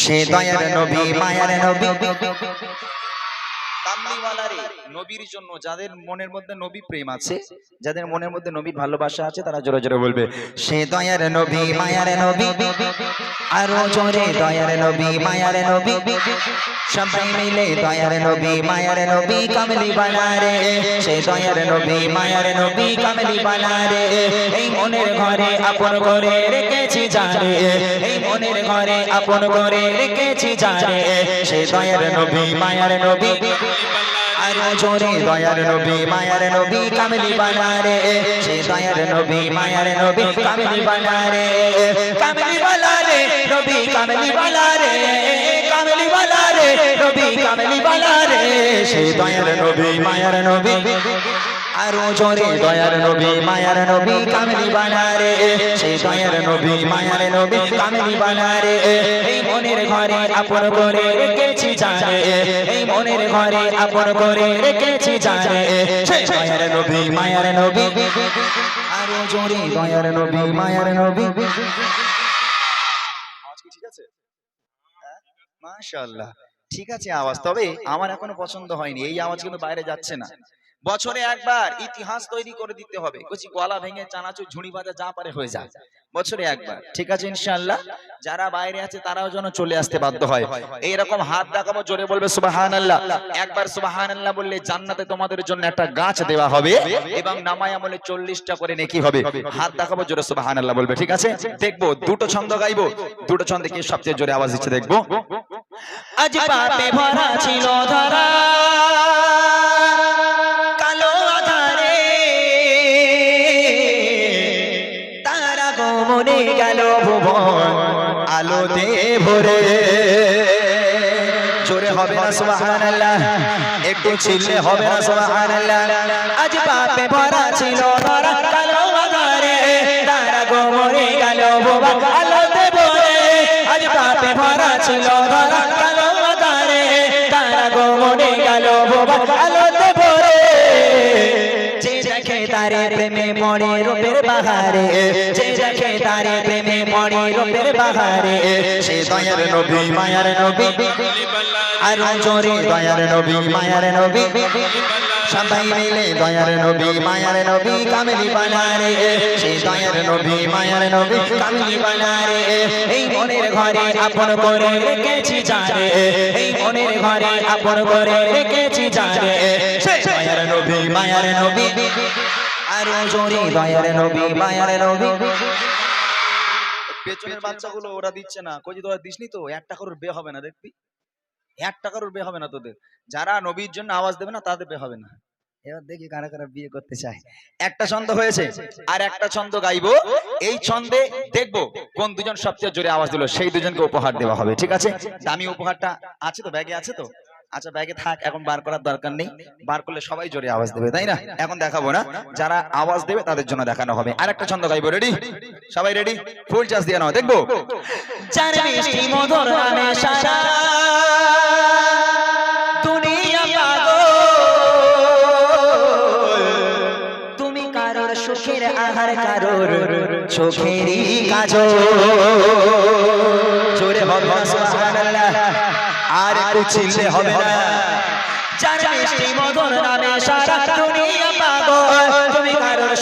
সে দয়ার নবী মায়ার নবী। কামলিওয়ালারে, নবীর জন্য, যাদের মনের মধ্যে নবী প্রেম আছে, যাদের মনের মধ্যে নবীর ভালোবাসা আছে, তারা জোরে জোরে বলবে, সে দয়ার নবী, মায়ার নবী, আরও জোরে দয়ার নবী, মায়ার নবী, সবাই মিলে দয়ার নবী, মায়ার নবী কামলি বানারে সে দয়ার নবী, মায়ার নবী কামলি বানারে এই মনের ঘরে আপন করে রেখেছি জানে এই মনের ঘরে আপন করে রেখেছি জানে সে দয়ার নবী, মায়ার নবী আরও জোরে দয়ার নবী মায়ার নবী কামলি বানারে সে দয়ার নবী মায়ার নবী কামলি বানারে কামলি বানারে নবী কামলি বানারে কামলি বানারে নবী কামলি বানারে সে দয়ার নবী মায়ার নবী আরও জোরে দয়ার নবী, মায়ার নবী কামলি বানারে। দয়ার নবী, মায়ার নবী কামলি বানারে। এই মনের ঘরে আপন করে রেখেছি জানে। এই মনের ঘরে আপন করে রেখেছি জানে। দয়ার নবী, মায়ার নবী। আরও জোরে দয়ার নবী, মায়ার নবী। হ্যাঁ? ঠিক আছে আওয়াজ। তবে আমার এখনও পছন্দ হয়নি। এই আওয়াজ কিন্তু বাইরে যাচ্ছে না। বছরে একবার ইতিহাস তৈরি করে দিতে হবে। কচি গলা ভেঙে চানাচুর ঝুড়ি বাজা যা পারে হয়ে যায় বছরে একবার। ঠিক আছে ইনশাআল্লাহ? যারা বাইরে আছে তারাও যেন চলে আসতে বাধ্য হয়। এইরকম হাত দেখাবো জোরে বলবে সুবহানাল্লাহ। একবার সুবহানাল্লাহ বললে জান্নাতে তোমাদের জন্য একটা গাছ দেওয়া হবে এবং নামায় আমলে চল্লিশটা করে নেকি হবে। হাত দেখাবো জোরে সুবহানাল্লাহ বলবে ঠিক আছে? দেখব দুটো ছন্দ গাইবো। দুটো ছন্দে কি সবচেয়ে জোরে আওয়াজ দিচ্ছে দেখব? আজ পাপে ভরা ছিল ধরা। গমনে গেল ভুবন, আলোতে ভরে। জোরে হবে না, সুবহানাল্লাহ। একটু চিল্লে হবে না, সুবহানাল্লাহ। আজ পাপে ভরা ছিল ধরা কালো আধারে। তারা গমনে গেল ভুবন, আলোতে ভরে। আজ ভরা ছিল আলোতে ভরে তারে প্রেমে মরে রূপের বাহারে। যে দেখে তারে প্রেমে মরে রূপের বাহারে। সে দয়ার নবী, মায়ার নবী। আর জোরে দয়ার নবী, মায়ার নবী। সবাই মিলে দয়ার নবী, মায়ার নবী কামলি বানারে। সে দয়ার নবী, মায়ার নবী কামলি বানারে। এই মনের ঘরে আপন করে রেখেছি জানে এই মনের ঘরে আপন করে রেখেছি জানে সে দয়ার নবী, মায়ার নবী। আর জোরে দয়ার নবী মায়ার নবী। পেছনের বাচ্চাগুলো ওরা দিচ্ছে না। কই তোরা দিসনি তো? এক টাকার বে হবে না দেখবি? এক টাকার বে হবে না তোদের। যারা নবীর জন্য আওয়াজ দেবে না তাদের বে হবে না। এবার দেখি কারা কারা বিয়ে করতে চায়। একটা ছন্দ হয়েছে আর একটা ছন্দ গাইবো। এই ছন্দে দেখব কোন দুজন সবচেয়ে জোরে আওয়াজ দিল। সেই দুজনকে উপহার দেওয়া হবে ঠিক আছে? দামি উপহারটা আছে তো? ব্যাগে আছে তো? আচ্ছা ব্যাগে থাক এখন বার করার দরকার নেই বার করলে সবাই জোরে আওয়াজ দেবে তাই না এখন দেখাবো না যারা আওয়াজ দেবে তাদের জন্য দেখানো হবে আর একটা ছন্দ গাইবো রেডি সবাই রেডি ফুল চার্জ দিয়ে নাও দেখব চার মিষ্টি মধুর নামে সারা তুমি কারোর সুখের আহার কারোর চোখেরই কাজল জোরে হবে না সুবহানাল্লাহ আর চিল্লে হবে না। চার মিষ্টি মধুর নামে সারা দুনিয়া পাগল। তুমি কারোর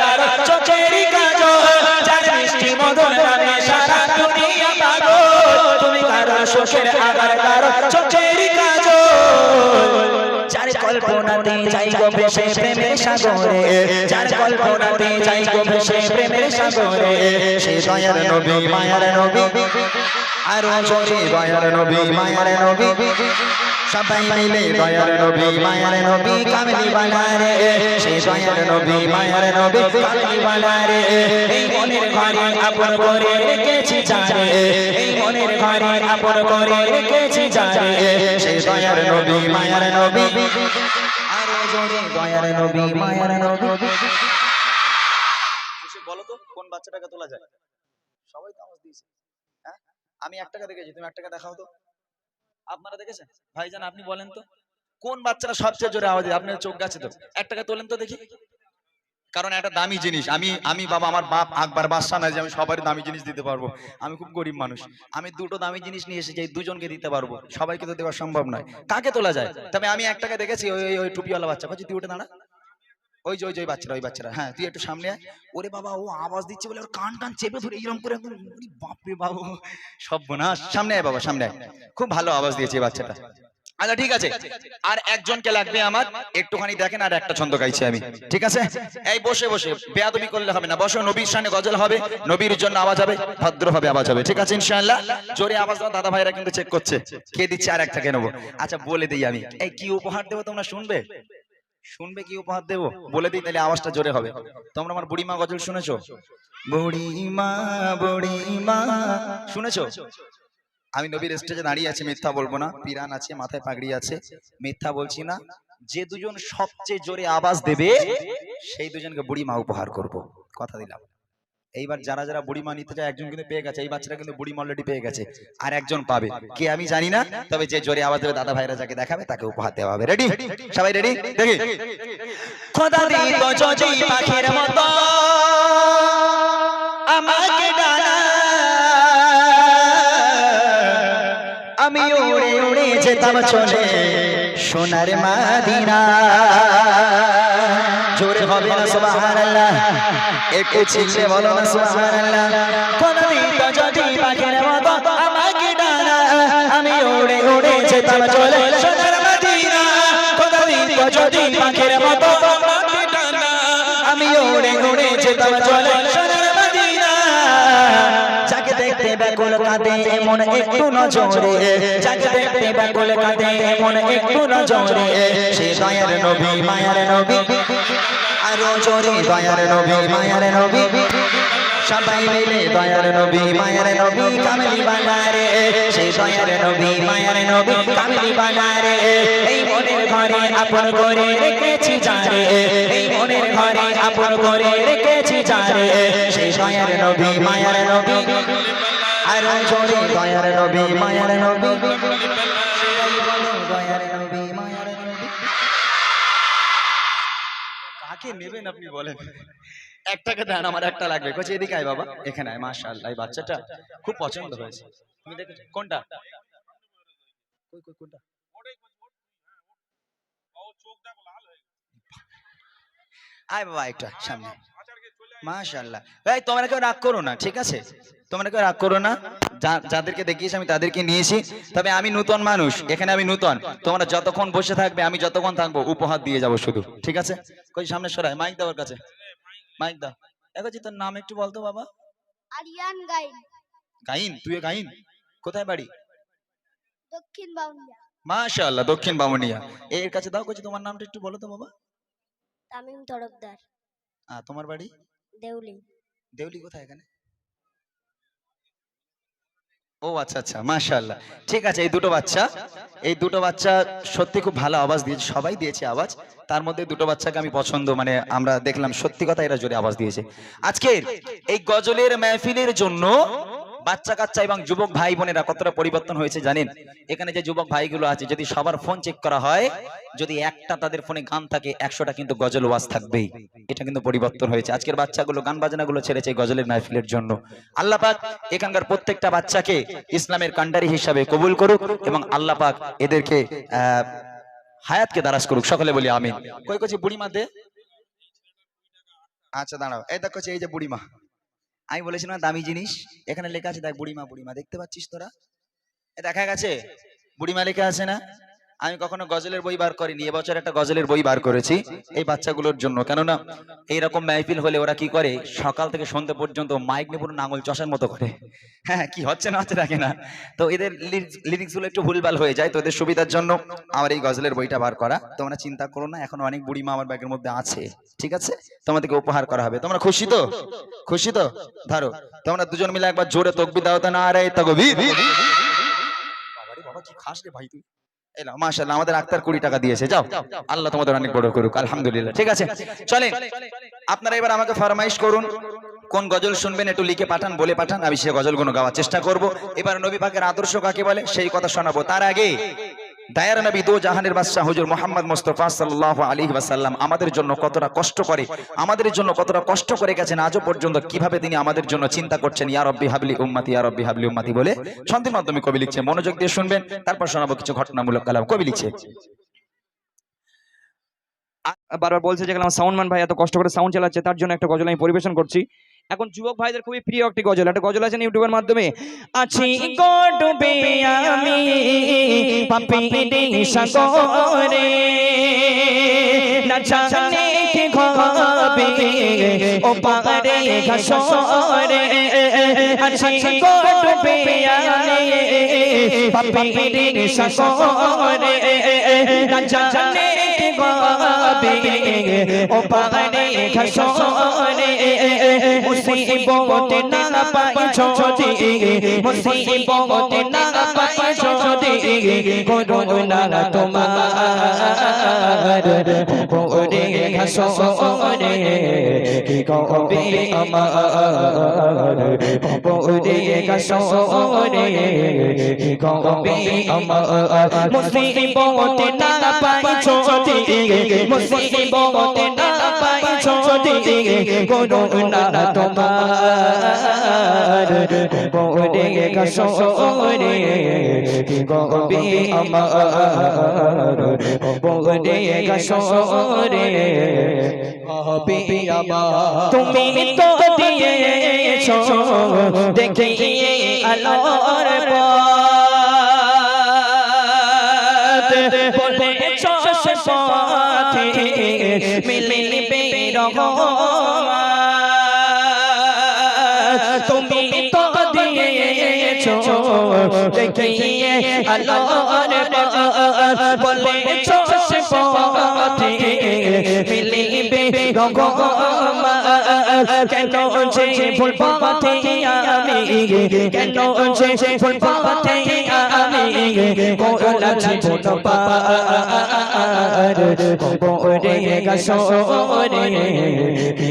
কারোর চোখেরই কাজল চার মিষ্টি মধুর নামে সারা দুনিয়া পাগল। তুমি কারোর সুখের চোখেরই কাজল যার কল্পনাতে যাই গো ভেসে প্রেমের সাগরে। যার কল্পনাতে যাই গো ভেসে প্রেমের সাগরে। সে দয়ার নবী মায়ার নবী। আর জোরে দয়ার নবী মায়ার নবী। সবাই মিলে দয়ার নবী মায়ার নবী কামলি বানারে। সে দয়ার নবী মায়ার নবী কামলি বানারে। এই মনের ঘরে আপন করে রেখেছি জানে এই মনের ঘরে আপন করে রেখেছি জানে সে দয়ার নবী মায়ার নবী। আরও জোরে দয়ার নবী মায়ার নবী। বলো তো কোন বাচ্চাটাকে তোলা যায়? সবাই তো আওয়াজ দিয়েছে। আমি এক টাকা দেখেছি তুমি এক টাকা দেখাও তো। আপনারা দেখেছেন? ভাইজান আপনি বলেন তো কোন বাচ্চাটা সবচেয়ে জোরে আওয়াজ আপনার চোখ গেছে তো? এক টাকা তোলেন তো দেখি। কারণ একটা দামি জিনিস। আমি আমি বাবা আমার বাপ আকবর বাদশাহ না যে আমি সবার দামি জিনিস দিতে পারব। আমি খুব গরিব মানুষ। আমি দুটো দামি জিনিস নিয়ে এসেছি দুজনকে দিতে পারব। সবাইকে তো দেওয়া সম্ভব নয়। কাকে তোলা যায়? তবে আমি একটাকে দেখেছি ওই ওই- টুপিওয়ালা বাচ্চা। বলছি তুই উঠে দাঁড়া। ওই যে ওই যে, ওই বাচ্চারা ওই বাচ্চারা। হ্যাঁ তুই একটু সামনে আয়। ওরে বাবা, ও আওয়াজ দিচ্ছে বলে ওর কান টান চেপে ধরে এইরকম করে বাপরে বাবু। সব না সামনে আয় বাবা, সামনে আয়। খুব ভালো আওয়াজ দিয়েছে এই বাচ্চাটা। আচ্ছা ঠিক আছে। আর একজনকে লাগবে আমার। একটুখানি দেখেন আর একটা ছন্দ গাইছি আমি। ঠিক আছে? এই বসে বসে। বেয়াদবি করলে হবে না। বসো, নবীর সামনে গজল হবে। নবীর জন্য আওয়াজ হবে। ভদ্রভাবে আওয়াজ হবে। ঠিক আছে, ইনশাআল্লাহ? জোরে আওয়াজ দাও দাদা ভাইরা কিন্তু চেক করছে। কে দিচ্ছে? আর একটাকে নেব? আচ্ছা বলে দিই আমি। এই কি উপহার দেবো তোমরা শুনবে? শুনবে কি উপহার দেবো? বলে দিই তাহলে আওয়াজটা জোরে হবে। তোমরা আমার বুড়িমা গজল শুনেছো? বুড়িমা বুড়িমা। শুনেছো। আমি নবীর স্টেজে দাঁড়িয়ে আছি মিথ্যা বলব না। পিরান আছে মাথায় পাগড়ি আছে। মিথ্যা বলছি না। যে দুজন সবচেয়ে জোরে আওয়াজ দেবে সেই দুজনকে বুড়ি মা উপহার করব। কথা দিলাম। এইবার যারা যারা বুড়ি মা নিতে চায় একজন কিন্তু পেয়ে গেছে। এই বাচ্চারা কিন্তু বুড়ি অলরেডি পেয়ে গেছে। আর একজন পাবে। কে আমি জানি না তবে যে জোরে আওয়াজ দেবে দাদা ভাইরা যাকে দেখাবে তাকে উপহার দেওয়া হবে। রেডি সবাই রেডি দেখি খোদা দিত যদি পাখির মতো আমাকে ডানা আমি উড়ে উড়ে যেতাম চলে সোনার মাদিনা। জোরে হবে না। সুবহানাল্লাহ। একটু চিল্লে বলো না সুবহানাল্লাহ। খোদা দিত যদি পাখির মতো আমাকে ডানা, আমি উড়ে উড়ে যেতাম চলে সোনার মাদিনা। খোদা দিত যদি পাখির মতো আমাকে ডানা, আমি উড়ে উড়ে যেতাম চলে সোনার মদিনা। যাকে দেখতে ব্যাকুল কাঁদে, এমন একটু নজরে। যাকে দেখতে ব্যাকুল কাঁদে, এমন একটু নজরে। সে দয়ার নবী, মায়ার নবী। আরও জোরে দয়ার নবী, মায়ার নবী। সবাই মিলে দয়ার নবী, মায়ার নবী কামলি বানারে। সেই দয়ার নবী, মায়ার নবী কামলি বানারে। এই মনের ঘরে আপন করে রেখেছি জারে এই মনের ঘরে আপন করে রেখেছি জারে সেই দয়ার নবী, মায়ার নবী। আর জোরে দয়ার নবী, মায়ার নবী। কাকে নেবেন আপনি বলেন? এক টাকা দেন আমার একটা লাগবে। কোচে এদিকে আয় বাবা। এখানে আয় মাশাআল্লাহ এই বাচ্চাটা খুব পছন্দ হয়েছে। তুমি দেখেছ কোনটা? কই কই কোনটা? আয় বাবা একটা সামনে। মাশাআল্লাহ। এই তোমরা কেউ রাগ করো না ঠিক আছে? তোমরা কেউ রাগ করো না। যাদেরকে দেখিয়েছি আমি তাদেরকে নিয়েছি। তবে আমি নূতন মানুষ এখানে আমি নূতন। তোমরা যতক্ষণ বসে থাকবে আমি যতক্ষণ থাকব উপহার দিয়ে যাব শুধু ঠিক আছে? কই সামনে সরাই মাইক দেওয়ার কাছে। মাইক দাও। দেখো তোর নাম একটু বলতো বাবা। আরিয়ান গাইন। গাইন? তুই গাইন? কোথায় বাড়ি? দক্ষিণ বাউন্ডা মাশাআল্লাহ দক্ষিণ বামুনিয়া এর কাছে দাও কইছি তোমার নামটা একটু বলো তো বাবা। তামিম তরফদার। আ তোমার বাড়ি? দেউলি। দেউলি কোথায় এখানে? ও আচ্ছা আচ্ছা মাশাআল্লাহ। ঠিক আছে এই দুটো বাচ্চা এই দুটো বাচ্চা সত্যি খুব ভালো আওয়াজ দিয়েছে সবাই দিয়েছে আওয়াজ। তার মধ্যে দুটো বাচ্চাকে আমি পছন্দ মানে আমরা দেখলাম সত্যি কথা এরা জোরে আওয়াজ দিয়েছে। আজকের এই গজলের মেহফিলের জন্য বাচ্চা কাচ্চা এবং যুবক ভাই বোনেরা কতটা পরিবর্তন হয়েছে জানেন? এখানে যে যুবক ভাইগুলো আছে যদি সবার ফোন চেক করা হয় যদি একটা তাদের ফোনে গান থাকে একশোটা কিন্তু গজল ওয়াজ থাকবেই। এটা কিন্তু পরিবর্তন হয়েছে। আজকের বাচ্চাগুলো গান বাজনাগুলো ছেড়েছে গজলের মাহফিলের জন্য। আল্লাহ পাক এখানকার প্রত্যেকটা বাচ্চাকে ইসলামের কান্ডারি হিসাবে কবুল করুক এবং আল্লাহ পাক এদেরকে আহ, হায়াতকে দারাজ করুক। সকলে বলি আমিন। কই কইছি বুড়িমা দে? আচ্ছা দাঁড়াও। এই দেখো এই যে বুড়িমা। আমি বলেছিলাম না দামি জিনিস। এখানে লেখা আছে, দেখ বুড়িমা বুড়িমা, দেখতে পাচ্ছিস তোরা? দেখা গেছে? বুড়িমা লেখা আছে না? আমি কখনো গজলের বই বার করিনি, এবছর একটা গজলের বই বার করেছি এই বাচ্চাগুলোর জন্য। কেননা এইরকম মাহফিল হলে ওরা কি করে? সকাল থেকে সন্ধ্যা পর্যন্ত মাইক নিয়ে পুরো নাঙল চষার মতো করে। হ্যাঁ কি হচ্ছে না হচ্ছে দেখে না। তো এদের লিরিক্সগুলো একটু ভুলভাল হয়ে যায়, তো এদের সুবিধার জন্য আমার এই গজলের বইটা বার করা। তোমরা চিন্তা করো না, এখন অনেক বুড়ি মা আমার ব্যাগের মধ্যে আছে, ঠিক আছে? তোমাদেরকে উপহার করা হবে। তোমরা খুশি তো? খুশি তো? ধরো, তোমরা দুজন মিলে একবার জোরে তকবি দাও তা না রে তকবি বাবা, কি খাস রে ভাই তুই। এলাম মাশাআল্লাহ আমাদের আক্তার কুড়ি টাকা দিয়েছে। যাও। আল্লাহ তোমাদের অনেক বড় করুক আলহামদুলিল্লাহ। ঠিক আছে? চলেন। আপনারা এবার আমাকে ফরমাইশ করুন। কোন গজল শুনবেন একটু লিখে পাঠান বলে পাঠান আমি সে গজলগুলো গাওয়ার চেষ্টা করব। এবার নবী পাকের আদর্শ কাকে বলে? সেই কথা শোনাবো। তার আগে দায়ার নবী দো জাহানের বাদশাহ হুজুর মোহাম্মদ মুস্তফা সাল্লাল্লাহু আলাইহি ওয়াসাল্লাম আমাদের জন্য কতটা কষ্ট করে, আমাদের জন্য কতটা কষ্ট করে গেছেন আজও পর্যন্ত, কীভাবে তিনি আমাদের জন্য চিন্তা করছেন, ইয়া রব্বি হাবলি উম্মতি, ইয়া রব্বি হাবলি উম্মতি বলে ছন্দের মাধ্যমে কবি লিখছে, মনোযোগ দিয়ে শুনবেন, তারপর শোনাবো কিছু ঘটনামূলক কালাম, কবি লিখছে। বারবার বলছে যে আমার সাউন্ডম্যান ভাই এত কষ্ট করে সাউন্ড চালাচ্ছে, তার জন্য একটা গজল আমি পরিবেশন করছি। এখন যুবক ভাইদের খুবই প্রিয় একটি গজল। একটা গজল আছে ইউটিউবের মাধ্যমে। আছি গডবে আমি পাপিরে সাগরে না জানে কি ঘবে ও পারে ঘাসরে আছি গডবে আমি পাপিরে সাগরে না জানে কি ও পারে ঘাসরে মুসিবত না পাই ছোটি মুসিবত না পাই ছোটি করুণা তোমার ওরে ঘাসরে কি কবে আমার ওরে ঘাসরে কি কবে আমার মুসিবত না পাই ছোটি মুসিবত না পাই ছোটি করুণা তোমার ওরে ঘাসরে কি কবে আমার ওরে ঘাসরে হবে আমার তুমি তো দিয়েছ দেখিয়ে আলোর পথ বলেছ সে পথে মিলবে তুমি তো দিয়েছ দেখিয়ে আলোর বলেছ। মিলবে কেন যে ভুল পথে আমি কেন যে ভুল পথে আমি কোলাছি ভুল পার ওরে গাসরে কি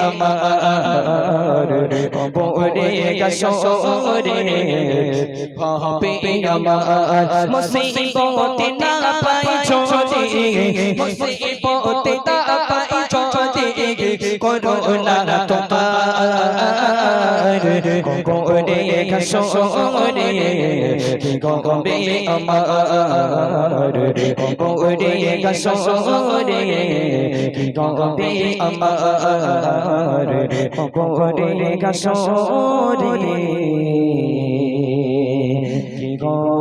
আমার ওরে গাসরে হবে আমার মুসিবত না মুসিবত না পাই ছোটি তোমার কোরে ঘসরে কি আমার কোরে ঘসরে কি আমার কোরে ঘসরে কি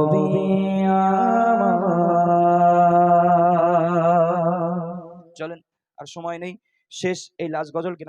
আর সময় নেই। শেষ এই লাস্ট গজল কিনা